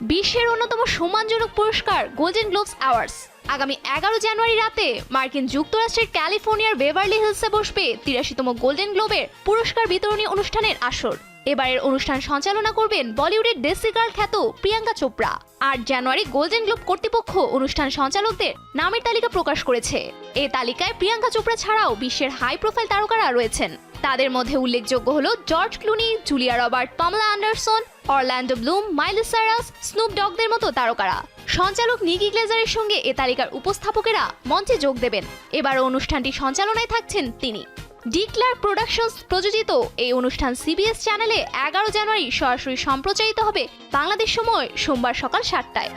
বিশ্বের অন্যতম সম্মানজনক পুরস্কার গোল্ডেন গ্লোবস অ্যাওয়ার্ডস আগামী এগারো জানুয়ারি রাতে মার্কিন যুক্তরাষ্ট্রের ক্যালিফোর্নিয়ার বেভারলি হিলসে বসবে তিরাশিতম গোল্ডেন গ্লোবের পুরস্কার বিতরণী অনুষ্ঠানের আসর। এবারের অনুষ্ঠান সঞ্চালনা করবেন বলিউডের গার্ল খ্যাত প্রিয়াঙ্কা চোপড়া। আট জানুয়ারি গোল্ডেন গ্লোব কর্তৃপক্ষ অনুষ্ঠান সঞ্চালকদের নামের তালিকা প্রকাশ করেছে। এ তালিকায় প্রিয়াঙ্কা চোপড়া ছাড়াও বিশ্বের হাই প্রোফাইল তারকারা রয়েছেন। তাদের মধ্যে উল্লেখযোগ্য হল George Clooney, Julia Robert, Pamela Anderson, Orlando Bloom Miley Cyrus Snoop ডগদের মতো তারকারা। সঞ্চালক নিকি গ্লেজারের সঙ্গে এ তালিকার উপস্থাপকেরা মঞ্চে যোগ দেবেন। এবার অনুষ্ঠানটি সঞ্চালনায় থাকছেন তিনি। ডিক্লার প্রোডাকশনস প্রযোজিত এই অনুষ্ঠান সিবিএস চ্যানেলে এগারো জানুয়ারি সরাসরি সম্প্রচারিত হবে বাংলাদেশ সময় সোমবার সকাল সাতটায়।